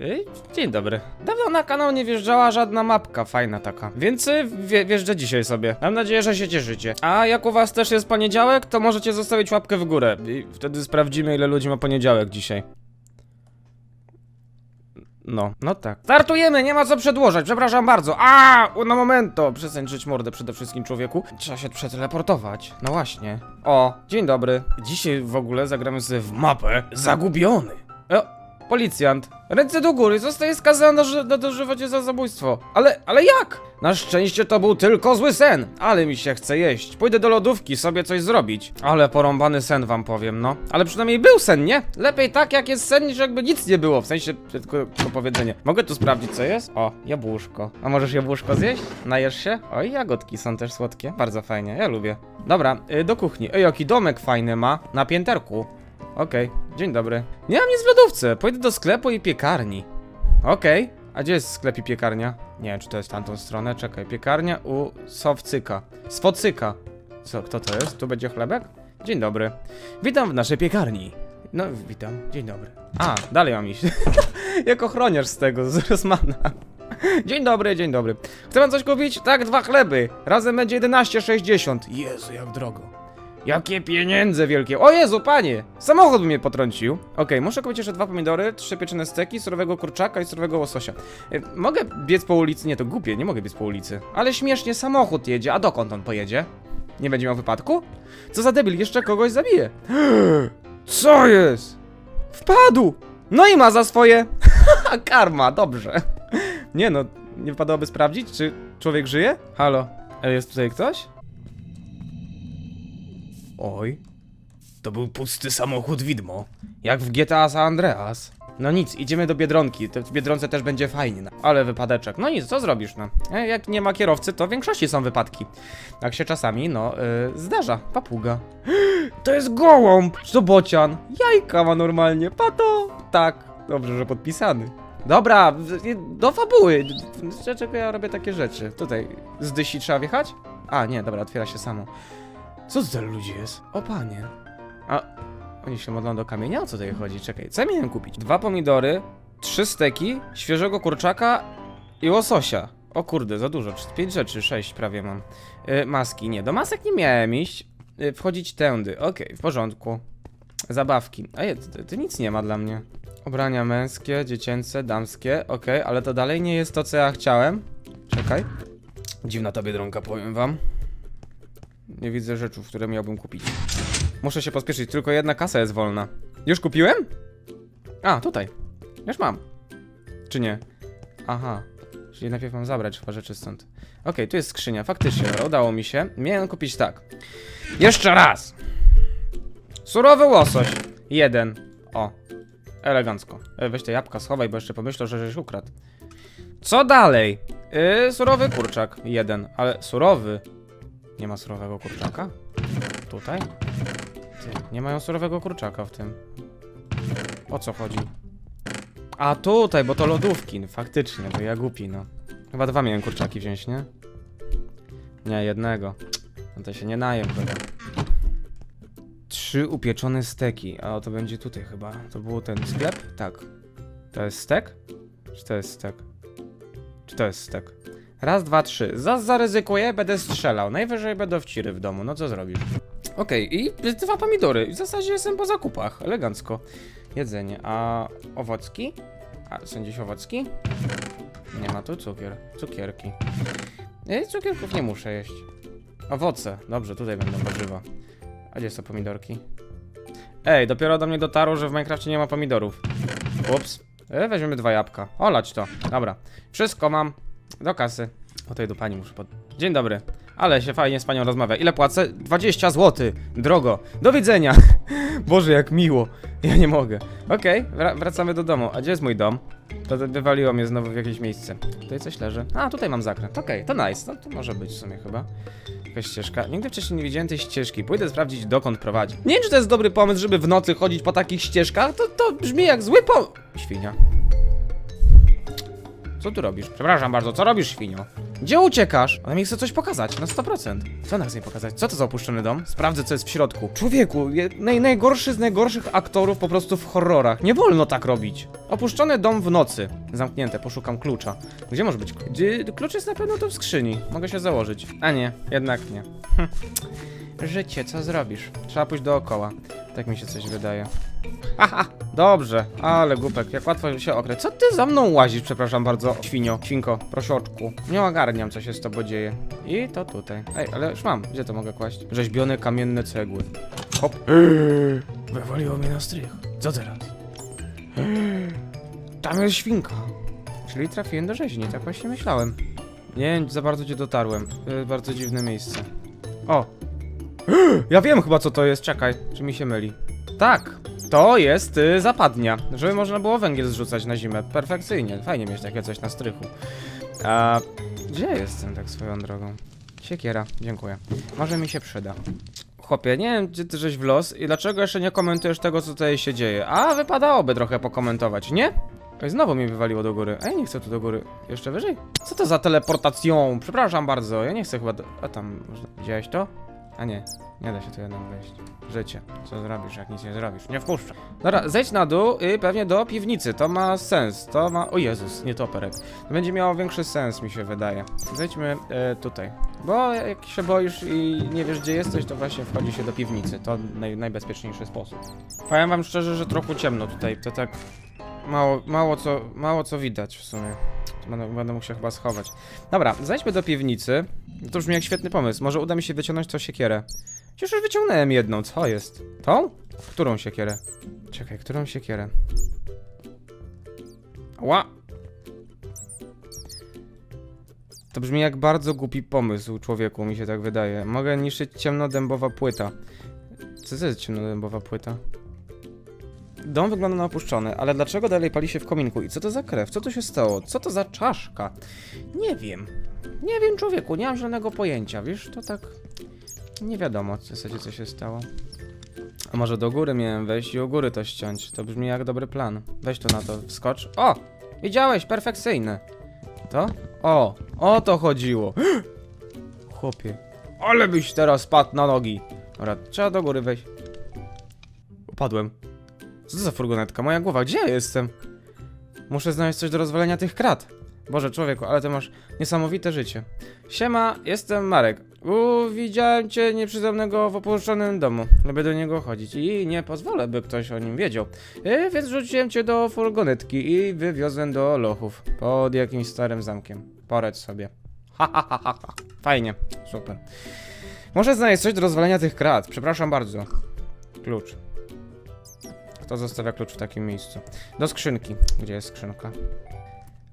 Ej, Dzień dobry. Dawno na kanał nie wjeżdżała żadna mapka fajna taka, więc y, wje, wjeżdżę dzisiaj sobie. Mam nadzieję, że się cieszycie. A jak u was też jest poniedziałek, to możecie zostawić łapkę w górę i wtedy sprawdzimy ile ludzi ma poniedziałek dzisiaj. No, no tak. Startujemy, nie ma co przedłużać, przepraszam bardzo. A, no momento, przestań żyć mordę przede wszystkim człowieku. Trzeba się przeteleportować. No właśnie. O, dzień dobry. Dzisiaj w ogóle zagramy sobie w mapę Zagubiony. O, Policjant. Ręce do góry, zostaje skazany na, ży- na dożywocie za zabójstwo. Ale, ale jak? Na szczęście to był tylko zły sen. Ale mi się chce jeść. Pójdę do lodówki sobie coś zrobić. Ale porąbany sen wam powiem, no. Ale przynajmniej był sen, nie? Lepiej tak jak jest sen, niż jakby nic nie było. W sensie, tylko to powiedzenie. Mogę tu sprawdzić co jest? O, jabłuszko. A możesz jabłuszko zjeść? Najesz się? Oj, jagodki są też słodkie. Bardzo fajnie, ja lubię. Dobra, y, do kuchni. Ej, jaki domek fajny ma. Na pięterku. Okej, dzień dobry. Nie mam nic w lodówce. Pójdę do sklepu i piekarni. Okej. A gdzie jest sklep i piekarnia? Nie wiem, czy to jest w tamtą stronę. Czekaj, piekarnia u Sowcyka. Swocyka. Co, kto to jest? Tu będzie chlebek? Dzień dobry. Witam w naszej piekarni. No, witam. Dzień dobry. A, dalej mam iść. Jak ochroniarz z tego, z Rosmana. Dzień dobry, dzień dobry. Chce pan coś kupić? Tak, dwa chleby. Razem będzie 11,60. Jezu, jak drogo. Jakie pieniądze wielkie! O Jezu, panie! Samochód mnie potrącił. Okej, muszę kupić jeszcze dwa pomidory, trzy pieczone steki, surowego kurczaka i surowego łososia. E, mogę biec po ulicy? Nie, to głupie, nie mogę biec po ulicy. Ale śmiesznie, samochód jedzie, a dokąd on pojedzie? Nie będzie miał wypadku? Co za debil, jeszcze kogoś zabije. Co jest? Wpadł! No i ma za swoje. Karma, dobrze. Nie no, nie wypadałoby sprawdzić, czy człowiek żyje? Halo, jest tutaj ktoś? Oj. To był pusty samochód widmo. Jak w GTA San Andreas. No nic, idziemy do Biedronki. To w Biedronce też będzie fajnie. No. Ale wypadeczek. No nic, co zrobisz, no? E, Jak nie ma kierowcy, to w większości są wypadki. Tak się czasami, no, yy, zdarza. Papuga. To jest gołąb! Czy to bocian? Jajka ma normalnie. Pato! Tak. Dobrze, że podpisany. Dobra, do fabuły. Dlaczego ja robię takie rzeczy? Tutaj, z dysi trzeba wjechać? A, nie, dobra, otwiera się samo. Co to za ludzi jest? O panie. A oni się modlą do kamienia? O co tutaj chodzi? Czekaj, co ja miałem kupić? Dwa pomidory, trzy steki, świeżego kurczaka i łososia. O kurde, za dużo. Pięć rzeczy, sześć prawie mam. Y, maski, nie, do masek nie miałem iść. Y, wchodzić tędy, okej, w porządku. Zabawki. A je, to, to nic nie ma dla mnie. Ubrania męskie, dziecięce, damskie, okej, ale to dalej nie jest to, co ja chciałem. Czekaj. Dziwna ta biedronka, powiem wam. Nie widzę rzeczy, które miałbym kupić. Muszę się pospieszyć, tylko jedna kasa jest wolna. Już kupiłem? A, tutaj. Już mam. Czy nie? Aha. Czyli najpierw mam zabrać chyba rzeczy stąd. Okej, tu jest skrzynia, faktycznie, udało mi się. Miałem kupić tak. Jeszcze raz! Surowy łosoś. Jeden. O. Elegancko. E, weź te jabłka, schowaj, bo jeszcze pomyślą, że żeś ukradł. Co dalej? Yy, surowy kurczak. Jeden. Ale surowy. Nie ma surowego kurczaka? Tutaj? Ty, nie mają surowego kurczaka w tym. O co chodzi? A tutaj, bo to lodówki, no, faktycznie, bo ja głupi, no. Chyba dwa miałem kurczaki wziąć, nie? Nie, jednego. No to się nie najem chyba. Trzy upieczone steki, a to będzie tutaj chyba. To był ten sklep? Tak. To jest stek? Czy to jest stek? Czy to jest stek? Raz, dwa, trzy. Zas zaryzykuję, będę strzelał. Najwyżej będą wciry w domu. No co zrobisz? Okej, i dwa pomidory. W zasadzie jestem po zakupach. Elegancko. Jedzenie. A owocki? A są gdzieś owocki? Nie ma tu cukier. Cukierki. Ej, cukierków nie muszę jeść. Owoce. Dobrze, tutaj będą warzywa. A gdzie są pomidorki? Ej, dopiero do mnie dotarło, że w Minecrafcie nie ma pomidorów. Ups. E, weźmiemy dwa jabłka. Olać to. Dobra. Wszystko mam. Do kasy. O tej do pani muszę pod... Dzień dobry. Ale się fajnie z panią rozmawia. Ile płacę? 20 zł. Drogo. Do widzenia. Boże, jak miło. Ja nie mogę. Okej, wra wracamy do domu. A gdzie jest mój dom? To to wywaliło mnie znowu w jakieś miejsce. Tutaj coś leży. A, tutaj mam zakręt. Okej, to nice. No to może być w sumie chyba. Jakaś ścieżka. Nigdy wcześniej nie widziałem tej ścieżki. Pójdę sprawdzić, dokąd prowadzi. Nie wiem, czy to jest dobry pomysł, żeby w nocy chodzić po takich ścieżkach. To, to brzmi jak zły po... Świnia. Co tu robisz? Przepraszam bardzo, co robisz, świnio? Gdzie uciekasz? Ona mi chce coś pokazać, na 100%. Co ona chce mi pokazać? Co to za opuszczony dom? Sprawdzę, co jest w środku. Człowieku, naj, najgorszy z najgorszych aktorów po prostu w horrorach. Nie wolno tak robić. Opuszczony dom w nocy. Zamknięte, poszukam klucza. Gdzie może być klucz? Klucz jest na pewno tu w skrzyni. Mogę się założyć. A nie, jednak nie. Życie, co zrobisz? Trzeba pójść dookoła. Tak mi się coś wydaje. Haha, dobrze, ale głupek, jak łatwo się okryć. Co ty za mną łazisz, przepraszam bardzo, świnio, świnko, prosioczku. Nie ogarniam, co się z tobą dzieje. I to tutaj. Ej, ale już mam, gdzie to mogę kłaść? Rzeźbione kamienne cegły. Hop. Wywaliło mnie na strych. Co teraz? Tam jest świnka. Czyli trafiłem do rzeźni, tak właśnie myślałem. Nie wiem, za bardzo cię dotarłem. Bardzo dziwne miejsce. O! Ja wiem chyba co to jest, czekaj, czy mi się myli. Tak, to jest y, zapadnia, żeby można było węgiel zrzucać na zimę. Perfekcyjnie, fajnie mieć takie coś na strychu. A gdzie jestem tak swoją drogą? Siekiera, dziękuję. Może mi się przyda. Chłopie, nie wiem, gdzie ty żeś w los i dlaczego jeszcze nie komentujesz tego, co tutaj się dzieje. A, wypadałoby trochę pokomentować, nie? Oj, znowu mnie wywaliło do góry. Ej, nie chcę tu do góry. Jeszcze wyżej? Co to za teleportacją? Przepraszam bardzo, ja nie chcę chyba do... A tam, można... widziałeś to? A nie, nie da się tu jednak wejść. Życie. Co zrobisz, jak nic nie zrobisz? Nie wpuszczę. Dobra, zejdź na dół i pewnie do piwnicy. To ma sens. To ma... O Jezus, nie toperek. To będzie miało większy sens, mi się wydaje. Zejdźmy e, tutaj. Bo jak się boisz i nie wiesz, gdzie jesteś, to właśnie wchodzi się do piwnicy. To naj, najbezpieczniejszy sposób. Powiem wam szczerze, że trochę ciemno tutaj. To tak... Mało, mało co, mało co widać w sumie. Będę, będę mógł się chyba schować. Dobra, zejdźmy do piwnicy. To brzmi jak świetny pomysł. Może uda mi się wyciągnąć tą siekierę. Przecież już wyciągnąłem jedną, co jest? Tą? Którą siekierę? Czekaj, którą siekierę? Ła! To brzmi jak bardzo głupi pomysł, człowieku, mi się tak wydaje. Mogę niszczyć ciemnodębowa płyta. Co to jest ciemnodębowa płyta? Dom wygląda na opuszczony, ale dlaczego dalej pali się w kominku? I co to za krew? Co tu się stało? Co to za czaszka? Nie wiem. Nie wiem, człowieku, nie mam żadnego pojęcia, wiesz? To tak... Nie wiadomo w zasadzie, co się stało. A może do góry miałem wejść i u góry to ściąć? To brzmi jak dobry plan. Weź to na to, wskocz. O! Widziałeś, perfekcyjne. To? O! O to chodziło. Chłopie. Ale byś teraz spadł na nogi. Dobra, trzeba do góry wejść. Upadłem. Co to za furgonetka? Moja głowa, gdzie ja jestem? Muszę znaleźć coś do rozwalenia tych krat. Boże, człowieku, ale ty masz niesamowite życie. Siema, jestem Marek. U, widziałem cię nieprzytomnego w opuszczonym domu. Lubię do niego chodzić i nie pozwolę, by ktoś o nim wiedział. E, więc rzuciłem cię do furgonetki i wywiozłem do lochów. Pod jakimś starym zamkiem. Poradź sobie. Ha, ha, ha, ha. Fajnie, super. Muszę znaleźć coś do rozwalenia tych krat. Przepraszam bardzo. Klucz. Kto zostawia klucz w takim miejscu? Do skrzynki. Gdzie jest skrzynka?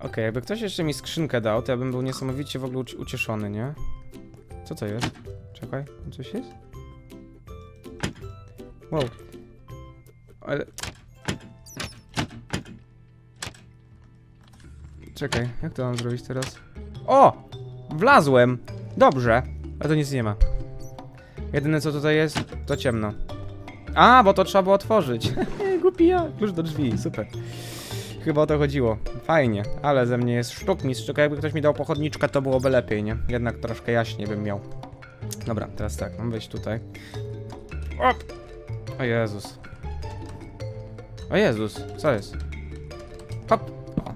Okej, jakby ktoś jeszcze mi skrzynkę dał, to ja bym był niesamowicie w ogóle uci- ucieszony, nie? Co to jest? Czekaj, coś jest? Wow. Ale... Czekaj, jak to mam zrobić teraz? O! Wlazłem! Dobrze, ale to nic nie ma. Jedyne co tutaj jest, to ciemno. A, bo to trzeba było otworzyć. Głupi ja. Klucz do drzwi, super. Chyba o to chodziło. Fajnie, ale ze mnie jest sztukmistrz, tylko jakby ktoś mi dał pochodniczkę, to byłoby lepiej, nie? Jednak troszkę jaśniej bym miał. Dobra, teraz tak, mam wejść tutaj. Op! O Jezus. O Jezus, co jest? Hop! O,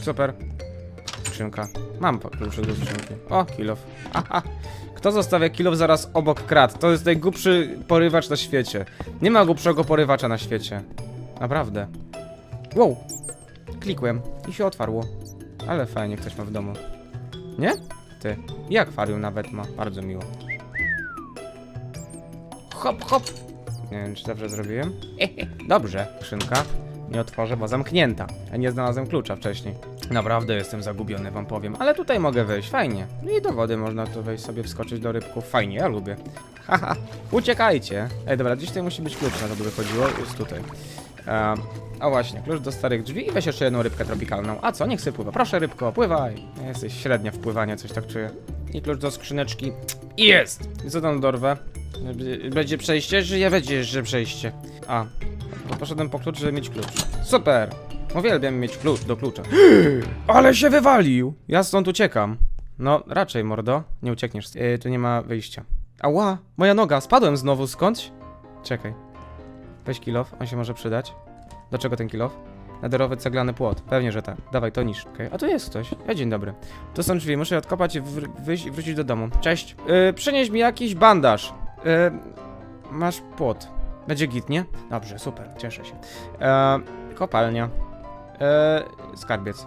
super. Skrzynka. Mam kluczyk do skrzynki. O, kilof. Aha. Kto zostawia kilof zaraz obok krat? To jest najgłupszy porywacz na świecie. Nie ma głupszego porywacza na świecie. Naprawdę. Wow! Klikłem i się otwarło. Ale fajnie ktoś ma w domu. Nie? Ty. I akwarium nawet ma. Bardzo miło. Hop, hop. Nie wiem, czy dobrze zrobiłem. Dobrze. Skrzynka. Nie otworzę, bo zamknięta. Nie znalazłem klucza wcześniej. Naprawdę jestem zagubiony, wam powiem. Ale tutaj mogę wejść, fajnie. No i do wody można tu wejść sobie, wskoczyć do rybków. Fajnie, ja lubię. Haha, uciekajcie. Ej, dobra, gdzieś tutaj musi być klucz, na to by chodziło. Jest tutaj. Ehm, o właśnie, klucz do starych drzwi i weź jeszcze jedną rybkę tropikalną. A co, niech sobie pływa. Proszę rybko, pływaj. Jesteś średnia w coś tak czuję. I klucz do skrzyneczki. Jest! Co tam dorwę? Będzie- przejście, czy ja będzie, że przejście? A, poszedłem po klucz, żeby mieć klucz. Super! Uwielbiam mieć klucz do klucza. Ale się wywalił! Ja stąd uciekam. No, raczej, mordo. Nie uciekniesz. Yy, tu nie ma wyjścia. Ała! Moja noga! Spadłem znowu skądś? Czekaj. Weź kilof, on się może przydać. Do czego ten kilof? Nederowy ceglany płot. Pewnie, że tak. Dawaj, to niż. Okay. A tu jest ktoś. Ja, dzień dobry. To są drzwi, muszę je odkopać i wr- wyjść i wrócić do domu. Cześć. Yy, przynieś mi jakiś bandaż. Yy, masz płot. Będzie git, nie? Dobrze, super, cieszę się. E, kopalnia. E, skarbiec.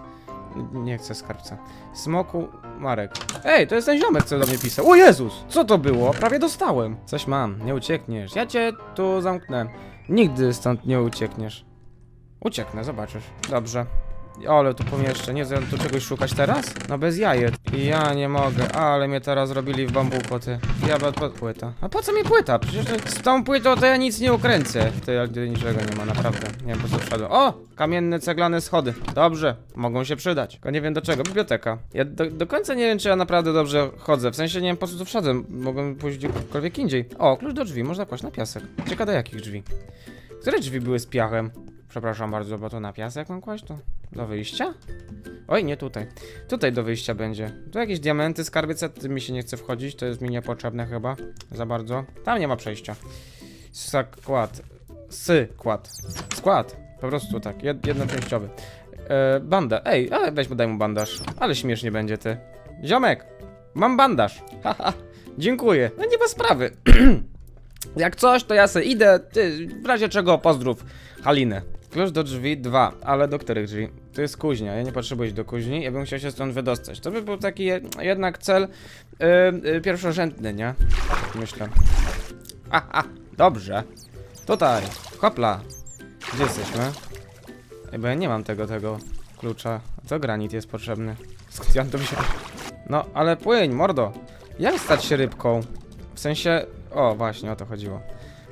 Nie chcę skarbca. Smoku Marek. Ej, to jest ten ziomek, co do mnie pisał. O Jezus! Co to było? Prawie dostałem. Coś mam, nie uciekniesz. Ja cię tu zamknę. Nigdy stąd nie uciekniesz. Ucieknę, zobaczysz. Dobrze. Ale tu pomieszczę, nie znam tu czegoś szukać teraz? No bez jajet. Ja nie mogę, ale mnie teraz robili w bambuko, ty. Ja be- po, płyta. A po co mi płyta? Przecież z tą płytą to ja nic nie ukręcę. Ty, jak gdy niczego nie ma, naprawdę. Nie wiem po co wszedłem. O! Kamienne, ceglane schody. Dobrze, mogą się przydać. Tylko nie wiem do czego. Biblioteka. Ja do, do końca nie wiem, czy ja naprawdę dobrze chodzę. W sensie nie wiem po co tu wszedłem. Mogłem pójść gdziekolwiek indziej. O, klucz do drzwi, można kłaść na piasek. Ciekawe do jakich drzwi. Które drzwi były z piachem? Przepraszam bardzo, bo to na piasek mam kłaść? To do wyjścia? Oj, nie tutaj. Tutaj do wyjścia będzie. Tu jakieś diamenty, skarbice, tym mi się nie chce wchodzić, to jest mi niepotrzebne chyba. Za bardzo. Tam nie ma przejścia. Skład. Skład. Skład. Po prostu tak, jed jednoczęściowy. E, banda. Ej, ale weź mu daj mu bandaż. Ale śmiesznie będzie ty. Ziomek, mam bandaż. Haha, dziękuję. No nie ma sprawy. Jak coś, to ja se idę. Ty, w razie czego pozdrów Halinę. Klucz do drzwi dwa, ale do których drzwi? To jest kuźnia, ja nie potrzebuję iść do kuźni, ja bym chciał się stąd wydostać. To by był taki je, jednak cel yy, yy, pierwszorzędny, nie? Myślę. Aha, dobrze. Tutaj, hopla. Gdzie jesteśmy? Ej, bo ja nie mam tego, tego klucza. Co granit jest potrzebny? Skąd ja to wziąłem? No, ale płyń, mordo. Jak stać się rybką? W sensie... O, właśnie, o to chodziło.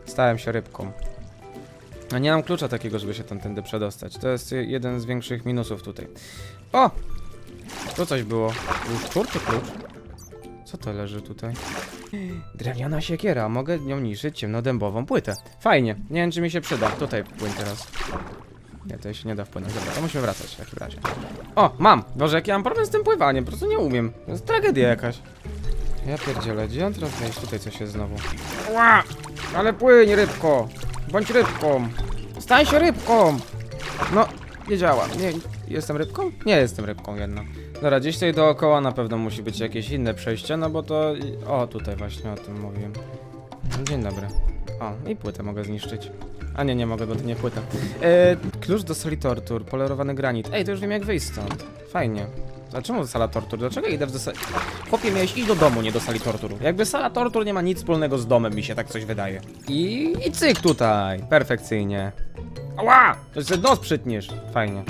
Stałem się rybką. A nie mam klucza takiego, żeby się tam tędy przedostać. To jest jeden z większych minusów tutaj. O! Tu coś było. Był szczur czy klucz? Co to leży tutaj? Drewniana siekiera. Mogę nią niszczyć ciemnodębową płytę. Fajnie. Nie wiem, czy mi się przyda. Tutaj płyń teraz. Nie, to się nie da wpłynąć. Dobra, to musimy wracać w takim razie. O, mam! Boże, jak ja mam problem z tym pływaniem. Po prostu nie umiem. To jest tragedia jakaś. Ja pierdzielę. Gdzie on teraz wejść? Tutaj coś jest znowu. Ła! Ale płyń, rybko! Bądź rybką! Stań się rybką! No, nie działa. Nie, jestem rybką? Nie jestem rybką jedno. Dobra, gdzieś tutaj dookoła na pewno musi być jakieś inne przejście, no bo to... O, tutaj właśnie o tym mówiłem. Dzień dobry. O, i płytę mogę zniszczyć. A nie, nie mogę, bo to nie płyta. E, klucz do sali tortur, polerowany granit. Ej, to już wiem jak wyjść stąd. Fajnie. Dlaczego sala tortur? Dlaczego idę w sali... Chłopie, miałeś iść do domu, nie do sali tortur. Jakby sala tortur nie ma nic wspólnego z domem, mi się tak coś wydaje. I, i cyk tutaj. Perfekcyjnie. Ała! To jest nos przytniesz. Fajnie.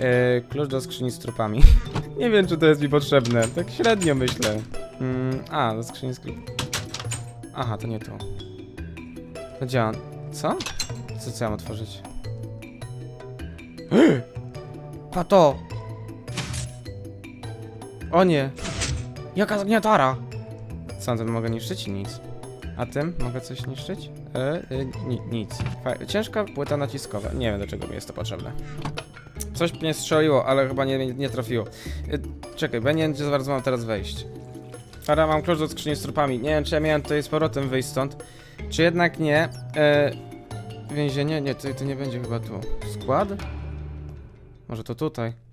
E, klucz do skrzyni z trupami. nie wiem, czy to jest mi potrzebne. Tak średnio myślę. Mm, a, do skrzyni z... Aha, to nie tu. To działa. Co? Co, co ja mam otworzyć? O nie! Jaka zgniatara! Co, mogę niszczyć? Nic. A tym mogę coś niszczyć? E, e, ni nic. Ciężka płyta naciskowa. Nie wiem do czego mi jest to potrzebne. Coś mnie strzeliło, ale chyba nie, nie trafiło. E, czekaj, bo nie wiem gdzie bardzo mam teraz wejść. Ara, mam klucz do skrzyni z trupami. Nie wiem czy ja miałem tutaj z powrotem wyjść stąd. Czy jednak nie? E, więzienie? Nie, to, to nie będzie chyba tu. Skład? Może to tutaj.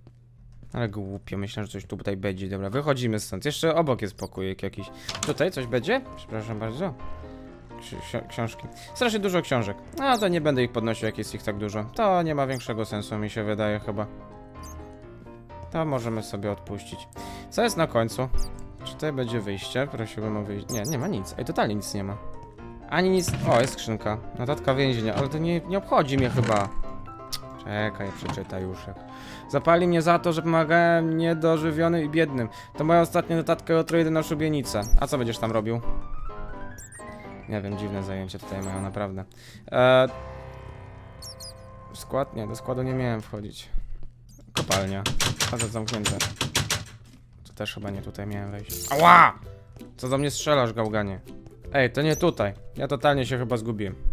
Ale głupio, myślę, że coś tu tutaj będzie. Dobra, wychodzimy stąd. Jeszcze obok jest pokójek jakiś. Tutaj coś będzie? Przepraszam bardzo. Ksi ksi- książki. Strasznie dużo książek. No to nie będę ich podnosił, jak jest ich tak dużo. To nie ma większego sensu, mi się wydaje chyba. To możemy sobie odpuścić. Co jest na końcu? Czy tutaj będzie wyjście? Prosiłbym o wyjście. Nie, nie ma nic. Ej, totalnie nic nie ma. Ani nic. O, jest skrzynka. Notatka więzienia, ale to nie, nie obchodzi mnie chyba. Czekaj, przeczytaj już. Zapali mnie za to, że pomagałem niedożywionym i biednym. To moja ostatnia notatka o trójdy na szubienicę. A co będziesz tam robił? Nie wiem, dziwne zajęcie tutaj mają, naprawdę. Eee... Skład? Nie, do składu nie miałem wchodzić. Kopalnia. To zamknięte. To też chyba nie tutaj miałem wejść. Ała! Co do mnie strzelasz, gałganie? Ej, to nie tutaj. Ja totalnie się chyba zgubiłem.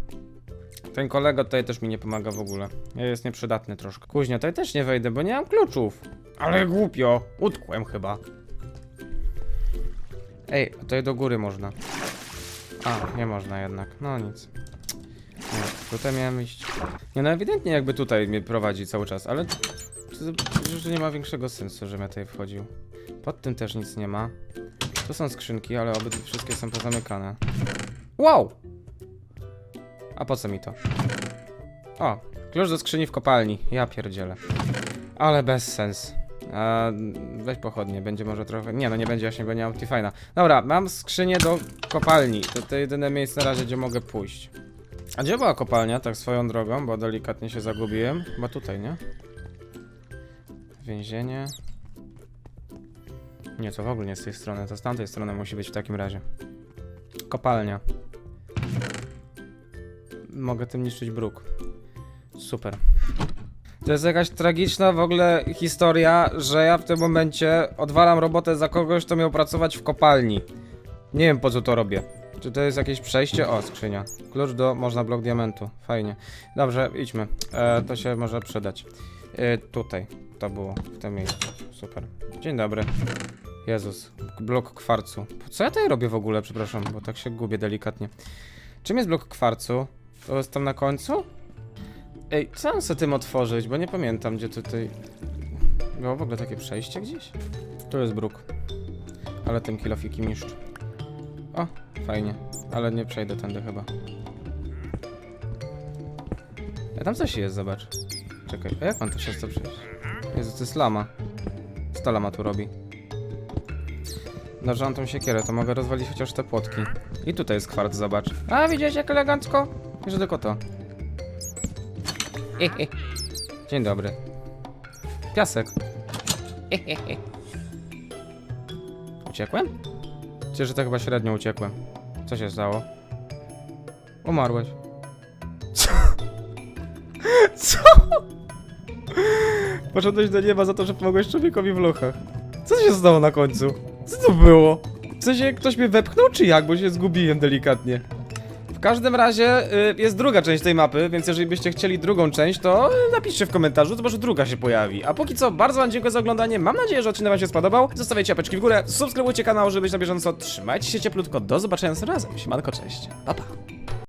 Ten kolega tutaj też mi nie pomaga w ogóle. Jest nieprzydatny troszkę. Kuźnia, tutaj też nie wejdę, bo nie mam kluczów. Ale głupio. Utkłem chyba. Ej, tutaj do góry można. A, nie można jednak. No nic. Nie, tutaj miałem iść. Nie no, ewidentnie jakby tutaj mnie prowadzi cały czas, ale... że nie ma większego sensu, żebym ja tutaj wchodził. Pod tym też nic nie ma. Tu są skrzynki, ale obydwie wszystkie są pozamykane. Wow! A po co mi to? O, klucz do skrzyni w kopalni. Ja pierdzielę. Ale bez sens. A, weź pochodnie, będzie może trochę... Nie, no nie będzie właśnie, bo nie mam Optifine'a. Dobra, mam skrzynię do kopalni. To to jedyne miejsce na razie, gdzie mogę pójść. A gdzie była kopalnia, tak swoją drogą, bo delikatnie się zagubiłem? Chyba tutaj, nie? Więzienie. Nie, to w ogóle nie z tej strony, to z tamtej strony musi być w takim razie. Kopalnia. Mogę tym niszczyć bruk. Super. To jest jakaś tragiczna w ogóle historia, że ja w tym momencie odwalam robotę za kogoś, kto miał pracować w kopalni. Nie wiem po co to robię. Czy to jest jakieś przejście? O, skrzynia. Klucz do, można blok diamentu. Fajnie. Dobrze, idźmy. E, to się może przydać. E, tutaj. To było, w tym miejscu. Super. Dzień dobry. Jezus. Blok kwarcu. Co ja tutaj robię w ogóle, przepraszam, bo tak się gubię delikatnie. Czym jest blok kwarcu? To jest tam na końcu? Ej, co mam sobie tym otworzyć, bo nie pamiętam, gdzie tutaj... Było w ogóle takie przejście gdzieś? Tu jest bruk. Ale tym kilofiki mistrz. O, fajnie. Ale nie przejdę tędy chyba. A tam coś jest, zobacz. Czekaj, a jak mam to przez przejść? Jezu, to jest lama. Co ta lama tu robi? Mam tą siekierę, to mogę rozwalić chociaż te płotki. I tutaj jest kwarc, zobacz. A, widziałeś jak elegancko? Że tylko to. Dzień dobry. Piasek. Uciekłem? Czy że to chyba średnio uciekłem. Co się stało? Umarłeś. Co? Co? Poszedłeś do nieba za to, że pomogłeś człowiekowi w lochach. Co się stało na końcu? Co to było? W sensie ktoś mnie wepchnął, czy jak? Bo się zgubiłem delikatnie. W każdym razie y, jest druga część tej mapy, więc jeżeli byście chcieli drugą część, to napiszcie w komentarzu, to może druga się pojawi. A póki co, bardzo wam dziękuję za oglądanie, mam nadzieję, że odcinek wam się spodobał. Zostawiajcie apeczki w górę, subskrybujcie kanał, żeby być na bieżąco. Trzymajcie się cieplutko, do zobaczenia razem. Siemanko, cześć. Pa, pa.